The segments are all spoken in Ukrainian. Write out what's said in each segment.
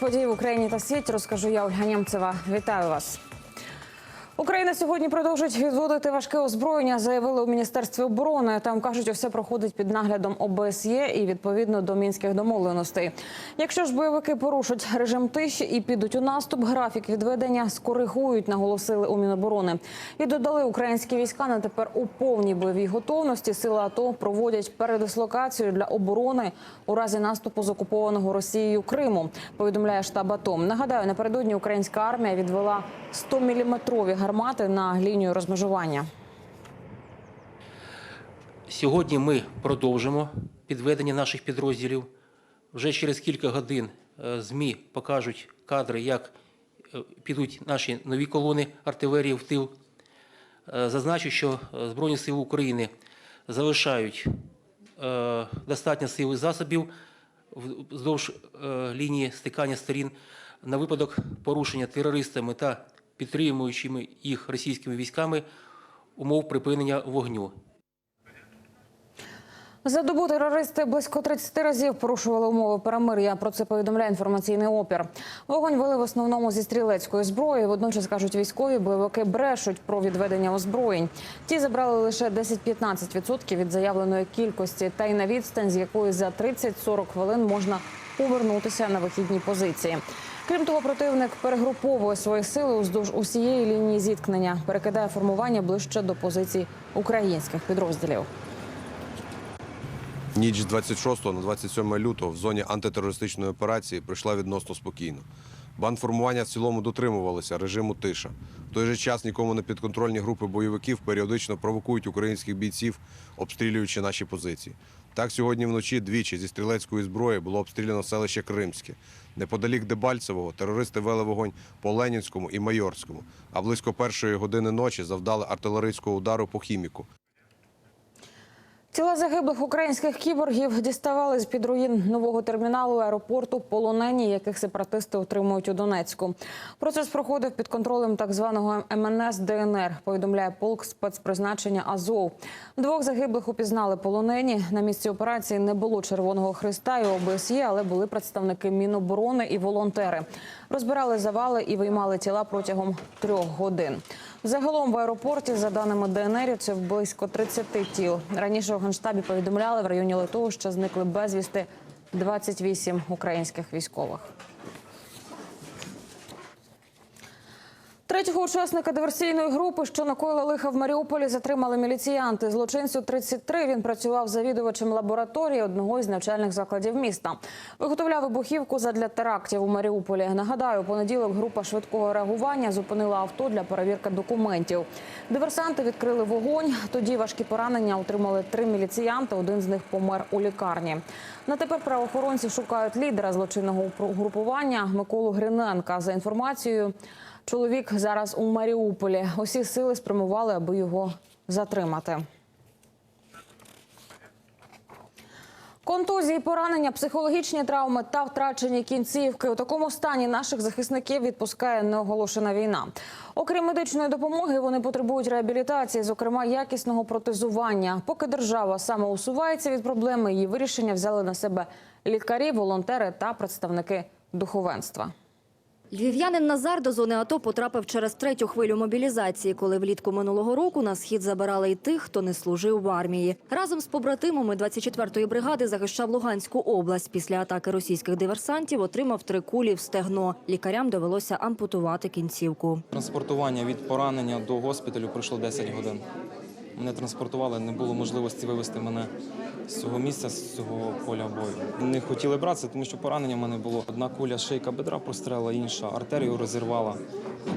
Події в Україні та світі розкажу я Ольга Нємцева. Вітаю вас. Україна сьогодні продовжить відводити важке озброєння, заявили у міністерстві оборони. Там кажуть, усе проходить під наглядом ОБСЄ і відповідно до мінських домовленостей. Якщо ж бойовики порушать режим тиші і підуть у наступ, графік відведення скоригують, наголосили у Міноборони. І додали українські війська на тепер у повній бойовій готовності. Сили АТО проводять передислокацію для оборони у разі наступу з окупованого Росією Криму. Повідомляє штаб АТО. Нагадаю, напередодні українська армія відвела 100-міліметрові гармати на лінію розмежування. Сьогодні ми продовжимо підведення наших підрозділів. Вже через кілька годин е, ЗМІ покажуть кадри, як е, підуть наші нові колони артилерії в тил. Е, Зазначу, що Збройні Сили України залишають достатньо сил і засобів вздовж лінії стикання сторін на випадок порушення терористами та підтримуючими їх російськими військами умов припинення вогню. За добу терористи близько 30 разів порушували умови перемир'я. Про це повідомляє інформаційний опір. Вогонь вели в основному зі стрілецької зброї. Водночас кажуть військові, бойовики брешуть про відведення озброєнь. Ті забрали лише 10-15% від заявленої кількості, та й на відстань, з якої за 30-40 хвилин можна повернутися на вихідні позиції. Крім того, противник перегруповує свої сили уздовж усієї лінії зіткнення, перекидає формування ближче до позицій українських підрозділів. Ніч з 26 на 27 лютого в зоні антитерористичної операції пройшла відносно спокійно. Бандформування в цілому дотримувалися режиму тиша. В той же час нікому не підконтрольні групи бойовиків періодично провокують українських бійців, обстрілюючи наші позиції. Так, сьогодні вночі двічі зі стрілецької зброї було обстріляно селище Кримське. Неподалік Дебальцевого терористи вели вогонь по Ленінському і Майорському, а близько першої години ночі завдали артилерійського удару по хіміку. Тіла загиблих українських кіборгів діставали з під руїн нового терміналу аеропорту полонені, яких сепаратисти утримують у Донецьку. Процес проходив під контролем так званого МНС ДНР. Повідомляє полк спецпризначення Азов. Двох загиблих упізнали полонені. На місці операції не було Червоного Христа і ОБСЄ, але були представники Міноборони і волонтери. Розбирали завали і виймали тіла протягом трьох годин. Загалом в аеропорті, за даними ДНРівців, близько 30 тіл. Раніше у Генштабі повідомляли, в районі Литовища зникли безвісти 28 українських військових. Третього учасника диверсійної групи, що накоїла лиха в Маріуполі, затримали міліціянти. Злочинцю 33. Він працював завідувачем лабораторії одного із навчальних закладів міста. Виготовляв вибухівку задля терактів у Маріуполі. Нагадаю, понеділок група швидкого реагування зупинила авто для перевірки документів. Диверсанти відкрили вогонь. Тоді важкі поранення отримали три міліціянти. Один з них помер у лікарні. На тепер правоохоронці шукають лідера злочинного угрупування Миколу Гриненка. За інформацією. Чоловік зараз у Маріуполі. Усі сили спрямували, аби його затримати. Контузії, поранення, психологічні травми та втрачені кінцівки. У такому стані наших захисників відпускає неоголошена війна. Окрім медичної допомоги, вони потребують реабілітації, зокрема якісного протезування. Поки держава саме усувається від проблеми, її вирішення взяли на себе лікарі, волонтери та представники духовенства. Львів'янин Назар до зони АТО потрапив через третю хвилю мобілізації, коли влітку минулого року на схід забирали й тих, хто не служив в армії. Разом з побратимами 24-ї бригади захищав Луганську область. Після атаки російських диверсантів отримав три кулі в стегно. Лікарям довелося ампутувати кінцівку. Транспортування від поранення до госпіталю пройшло 10 годин. Мене транспортували, не було можливості вивезти мене з цього місця, з цього поля бою. Не хотіли братися, тому що поранення в мене було. Одна куля шийка бедра прострела, інша артерію розірвала,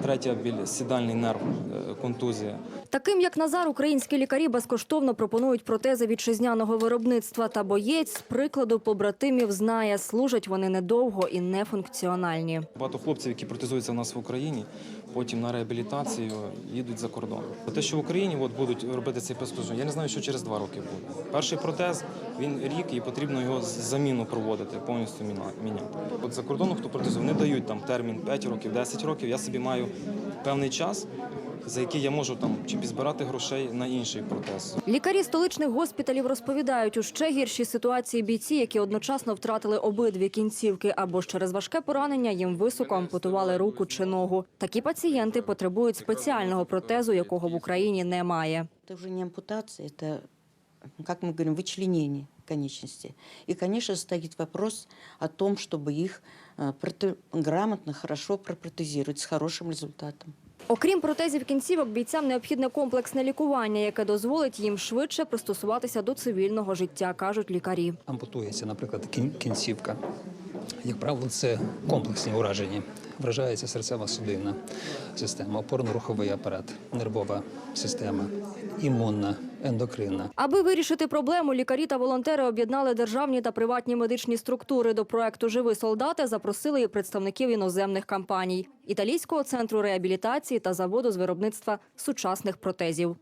третя біль сідальний нерв, е, контузія. Таким як Назар, українські лікарі безкоштовно пропонують протези вітчизняного виробництва. Та боєць з прикладу побратимів знає, служать вони недовго і нефункціональні. Багато хлопців, які протезуються в нас в Україні, потім на реабілітацію їдуть за кордон. Те, що в Україні от будуть робити цей безкоштовно, я не знаю, що через два роки буде. Перший протез він рік і потрібно його заміну проводити, повністю міняти. От за кордоном, хто протезує, вони дають там термін 5 років, 10 років. Я собі маю маю певний час, за який я можу там чи підзбирати грошей на інший протез. Лікарі столичних госпіталів розповідають, у ще гіршій ситуації бійці, які одночасно втратили обидві кінцівки або ж через важке поранення їм високо ампутували руку чи ногу. Такі пацієнти потребують спеціального протезу, якого в Україні немає. Это уже не ампутация, это, как мы говорим, вычленение конечности. И, конечно, стоит вопрос о том, чтобы их э, проте- грамотно, хорошо протезировать с хорошим результатом. Окрім протезів кінцівок, бійцям необхідне комплексне лікування, яке дозволить їм швидше пристосуватися до цивільного життя, кажуть лікарі. ампутується, наприклад, кін- кінцівка. Як правило, це комплексні ураження. Вражається серцево-судинна система, опорно-руховий апарат, нервова система, імунна, ендокринна. Аби вирішити проблему, лікарі та волонтери об'єднали державні та приватні медичні структури. До проекту Живи солдати запросили і представників іноземних компаній, італійського центру реабілітації та заводу з виробництва сучасних протезів.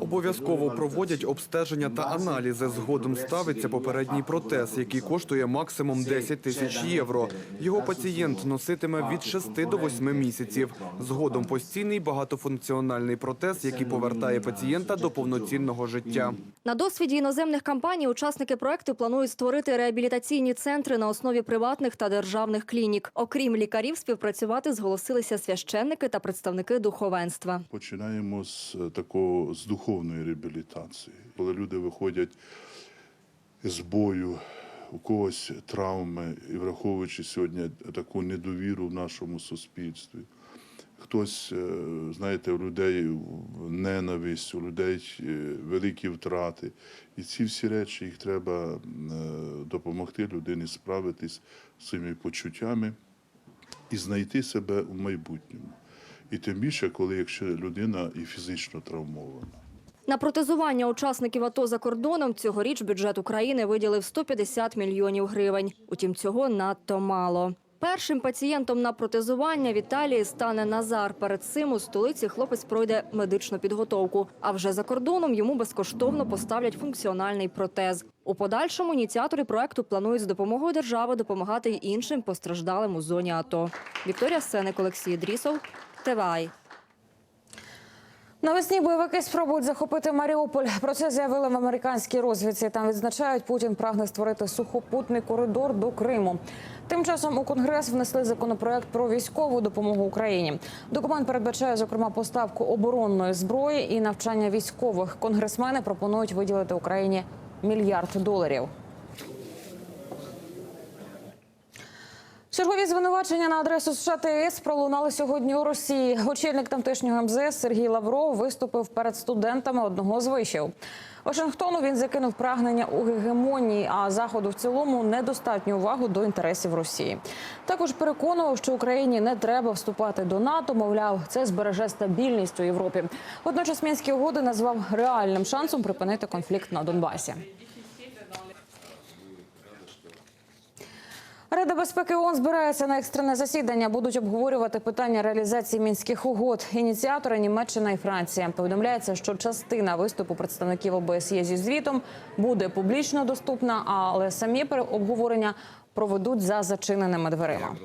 Обов'язково проводять обстеження та аналізи. Згодом ставиться попередній протез, який коштує максимум 10 тисяч євро. Його пацієнт носитиме від 6 до 8 місяців. Згодом постійний багатофункціональний протез, який повертає пацієнта до повноцінного життя. На досвіді іноземних компаній учасники проекту планують створити реабілітаційні центри на основі приватних та державних клінік. Окрім лікарів, співпрацювати зголосилися священники та представники духовенства. Починаємо з е, такого з духовної реабілітації, коли люди виходять з бою, у когось травми, і враховуючи сьогодні таку недовіру в нашому суспільстві. Хтось, е, знаєте, у людей ненависть, у людей е, великі втрати. І ці всі речі їх треба допомогти людині справитись з цими почуттями і знайти себе у майбутньому. І тим більше, коли якщо людина і фізично травмована. На протезування учасників АТО за кордоном цьогоріч бюджет України виділив 150 мільйонів гривень. Утім, цього надто мало. Першим пацієнтом на протезування в Італії стане Назар. Перед цим у столиці хлопець пройде медичну підготовку. А вже за кордоном йому безкоштовно поставлять функціональний протез. У подальшому ініціатори проекту планують з допомогою держави допомагати іншим постраждалим у зоні АТО. Вікторія Сеник, Олексій Дрісов, ТВАЙ. Навесні бойовики спробують захопити Маріуполь. Про це заявили в американській розвідці. Там відзначають, Путін прагне створити сухопутний коридор до Криму. Тим часом у Конгрес внесли законопроект про військову допомогу Україні. Документ передбачає, зокрема, поставку оборонної зброї і навчання військових. Конгресмени пропонують виділити Україні мільярд доларів. Чергові звинувачення на адресу США та ЄС пролунали сьогодні у Росії. Очільник тамтешнього МЗС Сергій Лавров виступив перед студентами одного з вишів. Вашингтону він закинув прагнення у гегемонії, а заходу в цілому недостатню увагу до інтересів Росії. Також переконував, що Україні не треба вступати до НАТО. Мовляв, це збереже стабільність у Європі. Водночас мінські угоди назвав реальним шансом припинити конфлікт на Донбасі. Рада безпеки ООН збирається на екстрене засідання. Будуть обговорювати питання реалізації мінських угод. Ініціатори Німеччина і Франція. Повідомляється, що частина виступу представників ОБСЄ зі звітом буде публічно доступна, але самі обговорення проведуть за зачиненими дверима.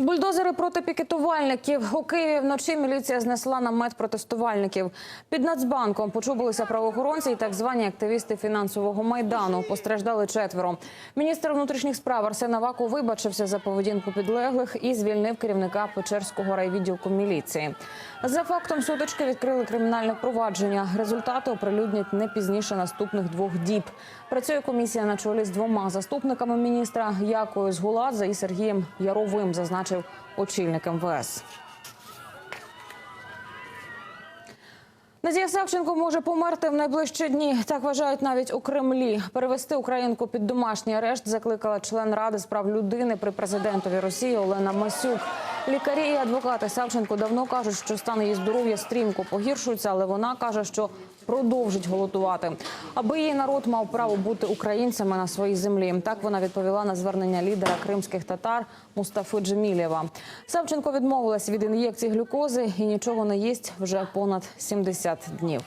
Бульдозери проти пікетувальників у Києві вночі міліція знесла намет протестувальників. Під Нацбанком почубилися правоохоронці і так звані активісти фінансового майдану. Постраждали четверо. Міністр внутрішніх справ Арсен Аваку вибачився за поведінку підлеглих і звільнив керівника Печерського райвідділку міліції. За фактом сутички відкрили кримінальне провадження. Результати оприлюднять не пізніше наступних двох діб. Працює комісія на чолі з двома заступниками міністра Якою Згуладзе і Сергієм Яровим, зазначив очільник МВС. Надія Савченко може померти в найближчі дні. Так вважають навіть у Кремлі. Перевести українку під домашній арешт закликала член ради з прав людини при президентові Росії Олена Масюк. Лікарі і адвокати Савченко давно кажуть, що стан її здоров'я стрімко погіршується, але вона каже, що продовжить голодувати, аби її народ мав право бути українцями на своїй землі. Так вона відповіла на звернення лідера кримських татар Мустафи Джемілєва. Савченко відмовилась від ін'єкцій глюкози і нічого не їсть вже понад 70 днів.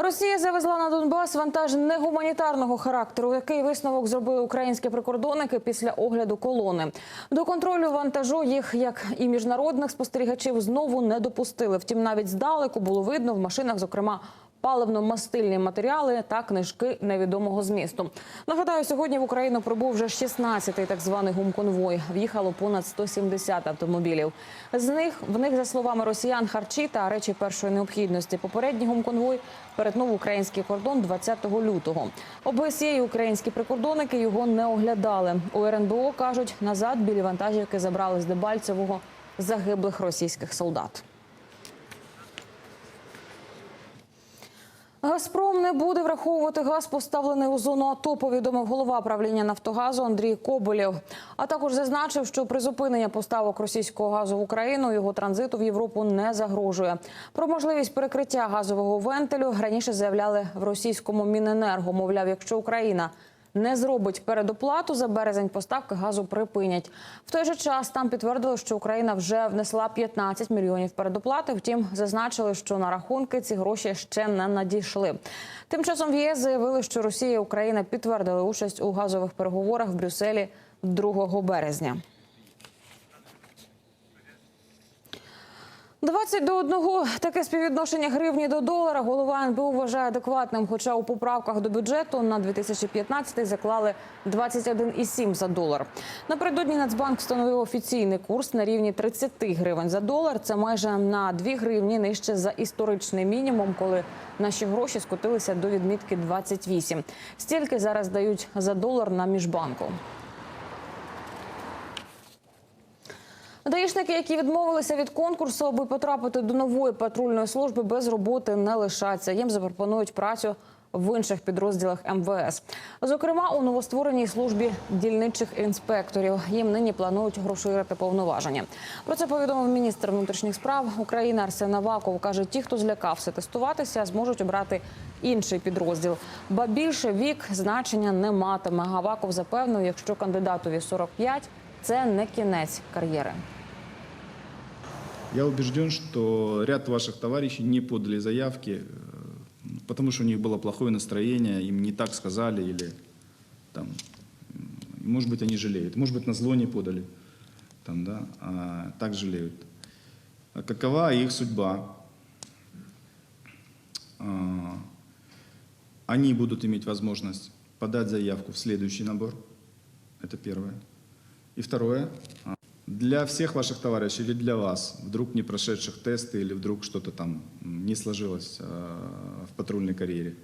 Росія завезла на Донбас вантаж негуманітарного характеру. Який висновок зробили українські прикордонники після огляду колони? До контролю вантажу їх, як і міжнародних спостерігачів, знову не допустили. Втім, навіть здалеку було видно в машинах, зокрема. Паливно-мастильні матеріали та книжки невідомого змісту. Нагадаю, сьогодні в Україну прибув вже 16-й так званий гумконвой. В'їхало понад 170 автомобілів. З них в них, за словами росіян, харчі та речі першої необхідності. Попередній гумконвой перетнув український кордон 20 лютого. ОБСЄ і українські прикордонники його не оглядали. У РНБО кажуть, назад білі вантажівки забрали з Дебальцевого загиблих російських солдат. Газпром не буде враховувати газ, поставлений у зону АТО, повідомив голова правління Нафтогазу Андрій Коболєв. А також зазначив, що призупинення поставок російського газу в Україну його транзиту в Європу не загрожує. Про можливість перекриття газового вентилю раніше заявляли в російському Міненерго. Мовляв, якщо Україна не зробить передоплату за березень, поставки газу припинять. В той же час там підтвердили, що Україна вже внесла 15 мільйонів передоплати. Втім, зазначили, що на рахунки ці гроші ще не надійшли. Тим часом в ЄС заявили, що Росія і Україна підтвердили участь у газових переговорах в Брюсселі 2 березня. 20 до 1 – таке співвідношення гривні до долара голова НБУ вважає адекватним. Хоча у поправках до бюджету на 2015 заклали 21,7 за долар. Напередодні Нацбанк встановив офіційний курс на рівні 30 гривень за долар. Це майже на 2 гривні нижче за історичний мінімум, коли наші гроші скотилися до відмітки 28. Стільки зараз дають за долар на міжбанку. Даїшники, які відмовилися від конкурсу, аби потрапити до нової патрульної служби, без роботи не лишаться. Їм запропонують працю в інших підрозділах МВС. Зокрема, у новоствореній службі дільничих інспекторів. Їм нині планують розширити повноваження. Про це повідомив міністр внутрішніх справ України Арсен Аваков. Каже, ті, хто злякався тестуватися, зможуть обрати інший підрозділ. Ба більше вік значення не матиме. Аваков запевнив, якщо кандидатові 45, це не кінець кар'єри. Я убежден, что ряд ваших товарищей не подали заявки, э, потому что у них было плохое настроение, им не так сказали или там, может быть, они жалеют, может быть, на зло не подали, там, да, а так жалеют. А какова их судьба? А, Они будут иметь возможность подать заявку в следующий набор. Это первое. И второе. Для всех ваших товарищей или для вас, вдруг не прошедших тесты или вдруг что-то там не сложилось э, в патрульной карьере,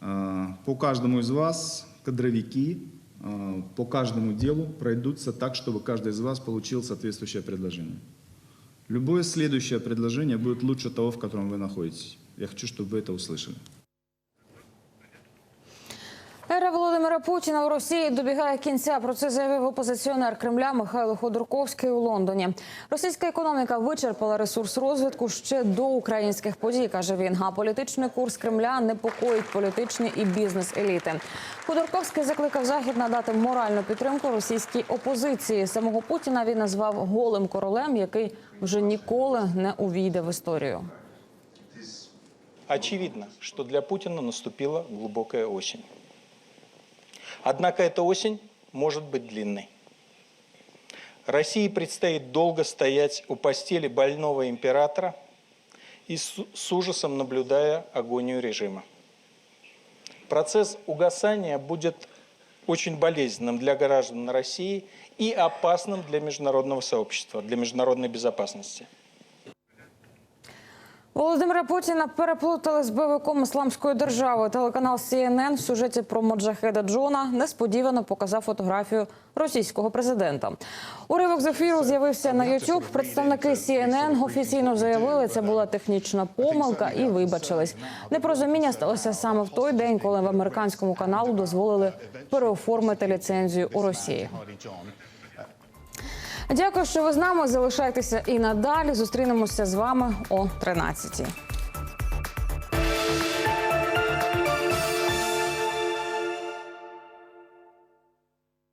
э, по каждому из вас кадровики э, по каждому делу пройдутся так, чтобы каждый из вас получил соответствующее предложение. Любое следующее предложение будет лучше того, в котором вы находитесь. Я хочу, чтобы вы это услышали. Ера Володимира Путіна у Росії добігає кінця. Про це заявив опозиціонер Кремля Михайло Ходорковський у Лондоні. Російська економіка вичерпала ресурс розвитку ще до українських подій, каже він. А політичний курс Кремля непокоїть політичні і бізнес-еліти. Ходорковський закликав захід надати моральну підтримку російській опозиції. Самого Путіна він назвав голим королем, який вже ніколи не увійде в історію. Очевидно, что для Путина наступила глубокая осень. Однако эта осень может быть длинной. России предстоит долго стоять у постели больного императора и с ужасом наблюдая агонию режима. Процесс угасания будет очень болезненным для граждан России и опасным для международного сообщества, для международной безопасности. Володимира Путіна переплутали з бойовиком ісламської держави. Телеканал CNN в сюжеті про Моджахеда Джона несподівано показав фотографію російського президента. Уривок з ефіру з'явився на YouTube. Представники CNN офіційно заявили, це була технічна помилка і вибачились. Непорозуміння сталося саме в той день, коли в американському каналу дозволили переоформити ліцензію у Росії. Дякую, що ви з нами. Залишайтеся і надалі. Зустрінемося з вами о 13-й.